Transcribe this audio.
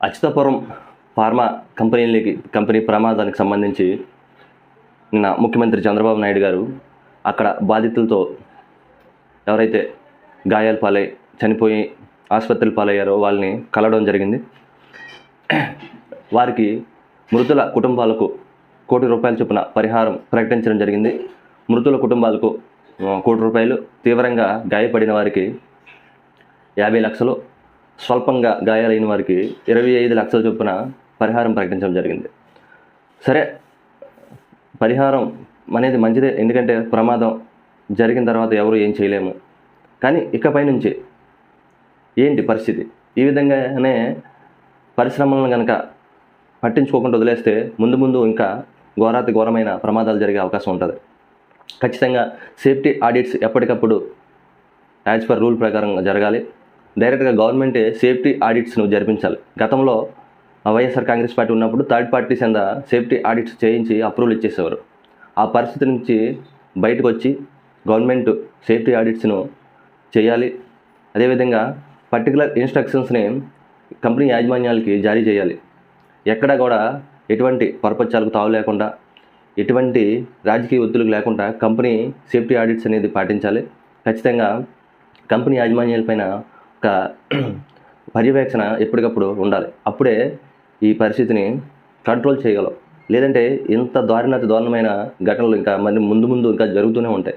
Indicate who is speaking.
Speaker 1: Atchutapuram pharma కంపెనీలకి company ప్రమాదానికి సంబంధించి నిన్న ముఖ్యమంత్రి చంద్రబాబు నాయుడు గారు అక్కడ బాధితులతో ఎవరైతే గాయాల పాలై చనిపోయి ఆసుపత్రుల పాలయ్యారో వాళ్ళని కలవడం జరిగింది. వారికి మృతుల కుటుంబాలకు కోటి రూపాయల చొప్పున పరిహారం ప్రకటించడం జరిగింది. మృతుల కుటుంబాలకు కోటి రూపాయలు తీవ్రంగా గాయపడిన వారికి యాభై లక్షలు స్వల్పంగా గాయాలైన వారికి ఇరవై ఐదు లక్షల చొప్పున పరిహారం ప్రకటించడం జరిగింది. సరే పరిహారం అనేది మంచిదే ఎందుకంటే ప్రమాదం జరిగిన తర్వాత ఎవరు ఏం చేయలేము. కానీ ఇకపై నుంచి ఏంటి పరిస్థితి? ఈ విధంగానే పరిశ్రమలను కనుక పట్టించుకోకుండా వదిలేస్తే ముందు ముందు ఇంకా ఘోరాతి ఘోరమైన ప్రమాదాలు జరిగే అవకాశం ఉంటుంది. ఖచ్చితంగా సేఫ్టీ ఆడిట్స్ ఎప్పటికప్పుడు యాజ్ పర్ రూల్ ప్రకారం జరగాలి. డైరెక్ట్గా గవర్నమెంటే సేఫ్టీ ఆడిట్స్ను జరిపించాలి. గతంలో వైఎస్ఆర్ కాంగ్రెస్ పార్టీ ఉన్నప్పుడు థర్డ్ పార్టీస్ కింద సేఫ్టీ ఆడిట్స్ చేయించి అప్రూవల్ ఇచ్చేసేవారు. ఆ పరిస్థితి నుంచి బయటకు వచ్చి గవర్నమెంట్ సేఫ్టీ ఆడిట్స్ను చేయాలి. అదేవిధంగా పర్టికులర్ ఇన్స్ట్రక్షన్స్ని కంపెనీ యాజమాన్యాలకి జారీ చేయాలి. ఎక్కడ కూడా ఎటువంటి పరపచ్చాలకు తావు లేకుండా ఎటువంటి రాజకీయ ఒత్తిడికి లేకుండా కంపెనీ సేఫ్టీ ఆడిట్స్ అనేది పాటించాలి. ఖచ్చితంగా కంపెనీ యాజమాన్యాలపైన ఒక పర్యవేక్షణ ఎప్పటికప్పుడు ఉండాలి. అప్పుడే ఈ పరిస్థితిని కంట్రోల్ చేయగలం. లేదంటే ఇంత దారుణాతి దారుణమైన ఘటనలు ఇంకా మరి ముందు ముందు ఇంకా జరుగుతూనే ఉంటాయి.